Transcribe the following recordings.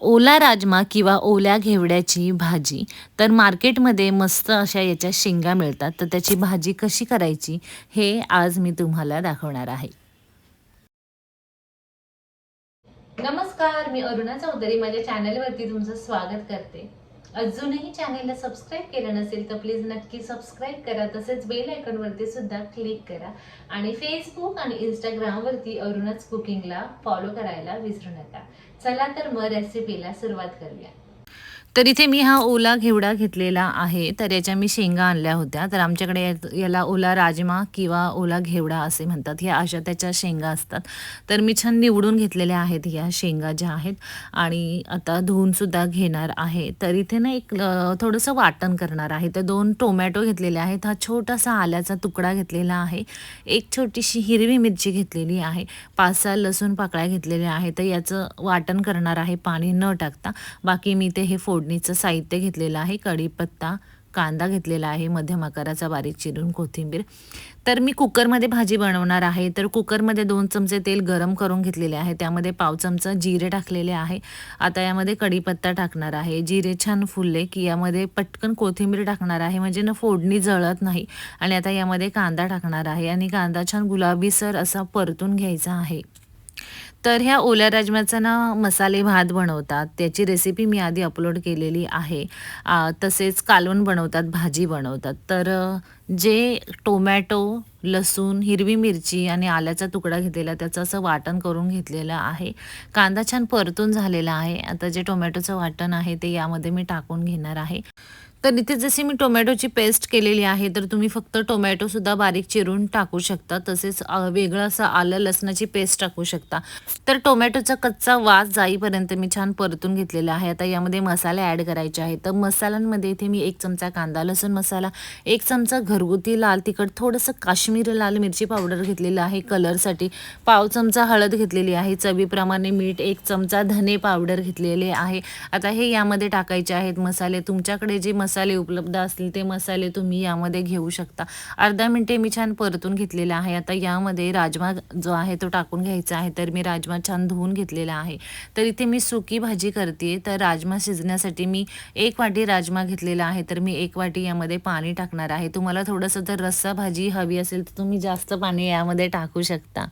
ओला राजमा किंवा ओल्या घेवड्याची भाजी तर मार्केटमध्ये मस्त अशा याच्या शेंगा मिळतात. तर त्याची भाजी कशी करायची हे आज मी तुम्हाला दाखवणार आहे. नमस्कार मी अरुणा चौधरी. माझ्या चॅनलवरती तुमचं स्वागत करते. अजूनही चॅनेलला सबस्क्राईब केलं नसेल तर प्लीज नक्की सबस्क्राईब करा. तसेच बेल आयकॉनवरती सुद्धा क्लिक करा. आणि फेसबुक आणि इंस्टाग्रामवरती अरुणच कुकिंगला फॉलो करायला विसरू नका. चला तर मग रेसिपीला सुरुवात करूया. तर इथे मी हा ओला घेवडा घेतलेला आहे. तर याच्या मी शेंगा आणल्या होत्या. तर आमच्याकडे याला ओला राजमा किंवा ओला घेवडा असे म्हणतात. ह्या अशा त्याच्या शेंगा असतात. तर मी छान निवडून घेतलेल्या आहेत ह्या शेंगा ज्या आहेत. आणि आता धुवूनसुद्धा घेणार आहे. तर इथे ना एक थोडंसं वाटण करणार आहे. तर दोन टोमॅटो घेतलेले आहेत. हा छोटासा आल्याचा तुकडा घेतलेला आहे. एक छोटीशी हिरवी मिरची घेतलेली आहे. पाच सहा लसूण पाकळ्या घेतलेल्या आहे तर याचं वाटण करणार आहे. पाणी न टाकता. बाकी मी ते हे फोड फोडणीचं साहित्य घेतलेलं आहे कढीपत्ता कांदा घेतलेला आहे मध्यम आकाराचा बारीक चिरून कोथिंबीर. तर मी कुकरमध्ये भाजी बनवणार आहे. तर कुकरमध्ये दोन चमचे तेल गरम करून घेतलेले आहे. त्यामध्ये पाव चमचा जिरे टाकलेले आहे. आता यामध्ये कढीपत्ता टाकणार आहे. जिरे छान फुलले की यामध्ये पटकन कोथिंबीर टाकणार आहे. म्हणजे ना फोडणी जळत नाही. आणि आता यामध्ये कांदा टाकणार आहे. आणि कांदा छान गुलाबीसर असा परतून घ्यायचा आहे. तर ह्या ओल्या राजम्याचा ना मसाले भात बनवतात. त्याची रेसिपी मी आधी अपलोड केलेली आहे. तसेच कालवण बनवतात भाजी बनवतात. तर जे टोमॅटो लसूण हिरवी मिरची आणि आल्याचा तुकडा घेतलेला त्याचं असं वाटण करून घेतलेलं आहे. कांदा छान परतून झालेला आहे. आता जे टोमॅटोचं वाटण आहे ते यामध्ये मी टाकून घेणार आहे. तर इथे जशी मी टोमॅटोची पेस्ट केलेली आहे तर तुम्ही फक्त टोमॅटोसुद्धा बारीक चिरून टाकू शकता. तसेच वेगळं असं आलं लसणाची पेस्ट टाकू शकता. तर टोमॅटोचा कच्चा वास जाईपर्यंत मी छान परतून घेतलेला आहे. आता यामध्ये मसाले ॲड करायचे आहेत. तर मसाल्यांमध्ये इथे मी एक चमचा कांदा लसूण मसाला एक चमचा घर घरगुती लाल तिखट थोडंसं काश्मीरी लाल मिरची पावडर घेतलेलं आहे कलरसाठी. पाव चमचा हळद घेतलेली आहे चवीप्रमाणे मीठ एक चमचा धने पावडर घेतलेले आहे. आता हे यामध्ये टाकायचे आहेत मसाले. तुमच्याकडे जे मसाले उपलब्ध असतील ते मसाले तुम्ही यामध्ये घेऊ शकता. अर्धा मिनटे मी छान परतून घेतलेला आहे. आता यामध्ये राजमा जो आहे तो टाकून घ्यायचा आहे. तर मी राजमा छान धुवून घेतलेला आहे. तर इथे मी सुकी भाजी करते तर राजमा शिजण्यासाठी मी एक वाटी राजमा घेतलेला आहे. तर मी एक वाटी यामध्ये पाणी टाकणार आहे. तुम्हाला थोडंसं तर रस्सा भाजी हवी असेल तर तुम्ही जास्त पाणी यामध्ये टाकू शकता.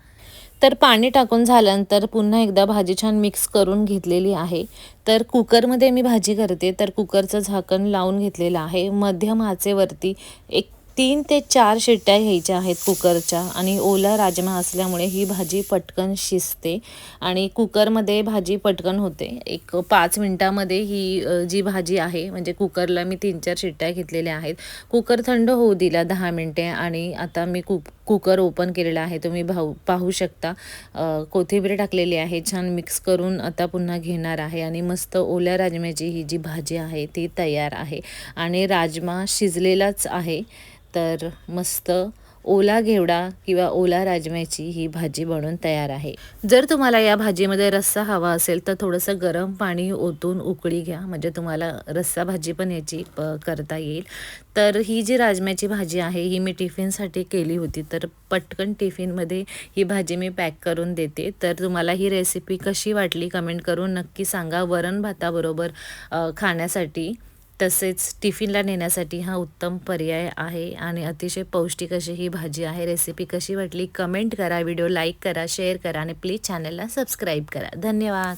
तर पाणी टाकून झाल्यानंतर पुन्हा एकदा भाजी छान मिक्स करून घेतलेली आहे. तर कुकरमध्ये मी भाजी करते. तर कुकरचं झाकण लावून घेतलेलं आहे. मध्यम आचेवरती एक तीन ते चार शिट्ट्या घ्यायच्या आहेत कुकरच्या आणि ओला राजमा असल्यामुळे ही भाजी पटकन शिजते आणि कुकरमध्ये भाजी पटकन होते. एक पाच मिनटामध्ये ही जी भाजी आहे म्हणजे कुकरला मी तीन चार शिट्ट्या घेतलेल्या आहेत. कुकर थंड होऊ दिला दहा मिनटे आणि आता मी कुक कुकर ओपन केलेला आहे तुम्ही भाऊ पाहू शकता. कोथिंबीर टाकलेली आहे छान मिक्स करून आता पुन्हा घेणार आहे आणि मस्त ओल्या राजम्याची ही जी भाजी आहे ती तयार आहे. आणि राजमा शिजलेलाच आहे तर मस्त ओला घेवडा किंवा ओला राजम्याची ही भाजी बनून तयार आहे. जर तुम्हाला या भाजीमध्ये रस्सा हवा असेल तर थोडंसं गरम पाणी ओतून उकळी घ्या. म्हणजे तुम्हाला रस्सा भाजी पण याची प करता येईल. तर ही जी राजम्याची भाजी आहे ही मी टिफिनसाठी केली होती. तर पटकन टिफिनमध्ये ही भाजी मी पॅक करून देते. तर तुम्हाला ही रेसिपी कशी वाटली कमेंट करून नक्की सांगा. वरण भाताबरोबर खाण्यासाठी तसेच टिफिनला नेण्यासाठी हा उत्तम पर्याय आहे आणि अतिशय पौष्टिक अशी ही भाजी आहे. रेसिपी कशी वाटली? कमेंट करा व्हिडिओ लाईक करा शेअर करा आणि प्लीज चॅनलला सबस्क्राईब करा. धन्यवाद.